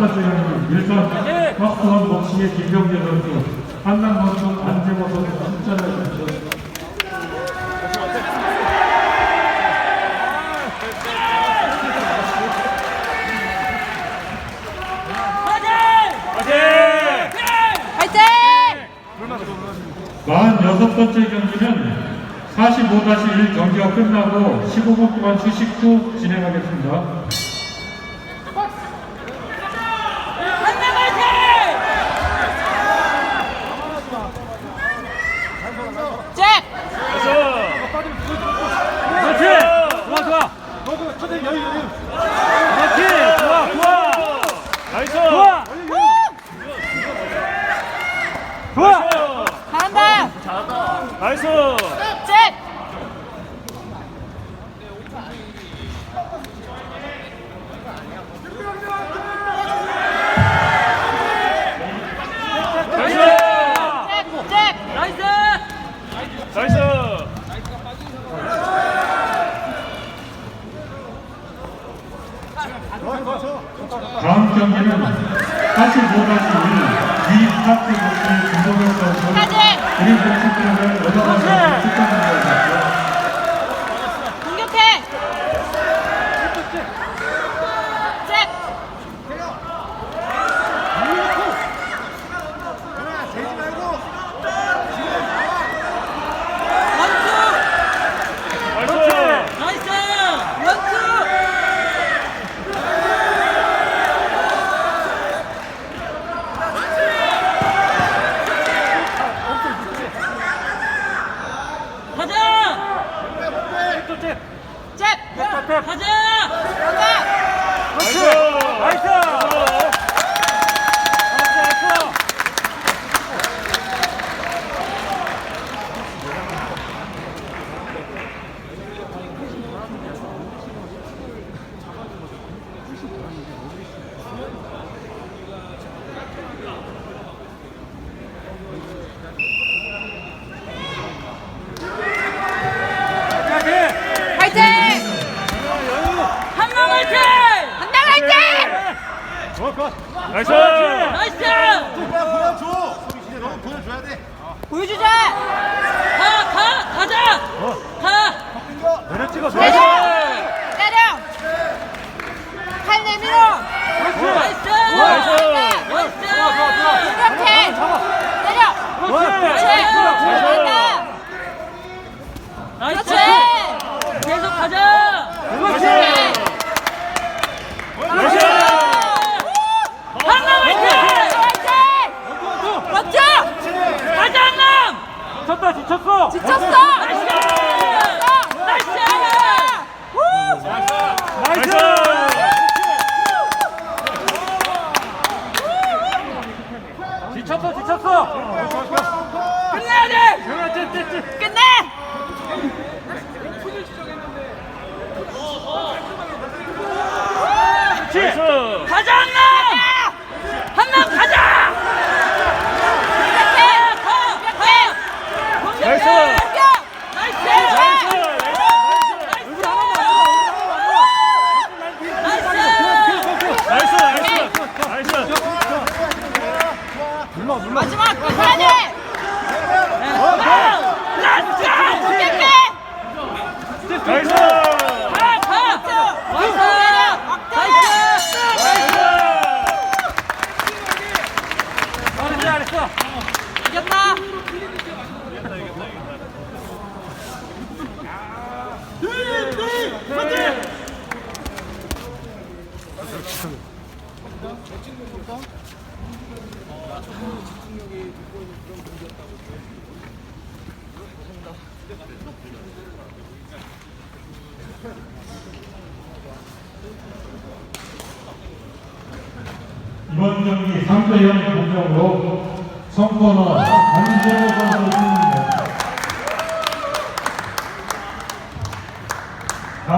번째 경기 일선 박수원 복식의 김병재 선수, 한남 선수 안재모 선수 출전을 주셨습니다. 화이팅! 46번째 경기는 45-1 경기가 끝나고 15분 동안 휴식 후 진행하겠습니다. 한남 화이팅! 잭! 그렇지! 좋아, 좋아! 그렇지! 좋아, 좋아! 나이스! 좋아! 좋아! 잘한다! 나이스! 잭! 나이스! 잭! 잭! 나이스! 나이스! 다음 경기는 45-1 위스타트 복식의 김동현 선수, 가지! 그린 복식팀을 여자번 선수 출전합니다. 공격해! 잭! 나이스! 나이스! 원투! 가자! 잭! 가자! 가자! 나이스! 나이스! 나이스! 화이팅! 한명 화이팅! 한명 화이팅! 나이스! 나이스! 보여줘! 이제 너무 보여줘야 돼. 보여주자! 가! 가! 가자! 가! 내려 찍어, 때려! 내려! 때려! 팔 내밀어! 나이스! 나이스! 나이스! 공격해! 때려! 그렇지! 나이스! 그렇지! 계속 가자! 그렇지! 나이스! 한남 화이팅! 화이팅! 멋져! 가자 한남! 지쳤어! 지쳤어! 나이스! 나이스! 후! 나이스! 지쳤어, 지쳤어! 끝내야 돼! 끝내! 나이스! 가자 한남! 한남 가자! 공격해! 공격해! 공격해! 나이스! 공격! 나이스! 나이스! 나이스! 나이스! 나이스! 나이스! 마지막 끝내야 돼! 라스트! 공격해! 나이 나이스! 나이스! 잘했어! 이겼다! 이번 경기 3대0 공격으로 성코너 안재모 선수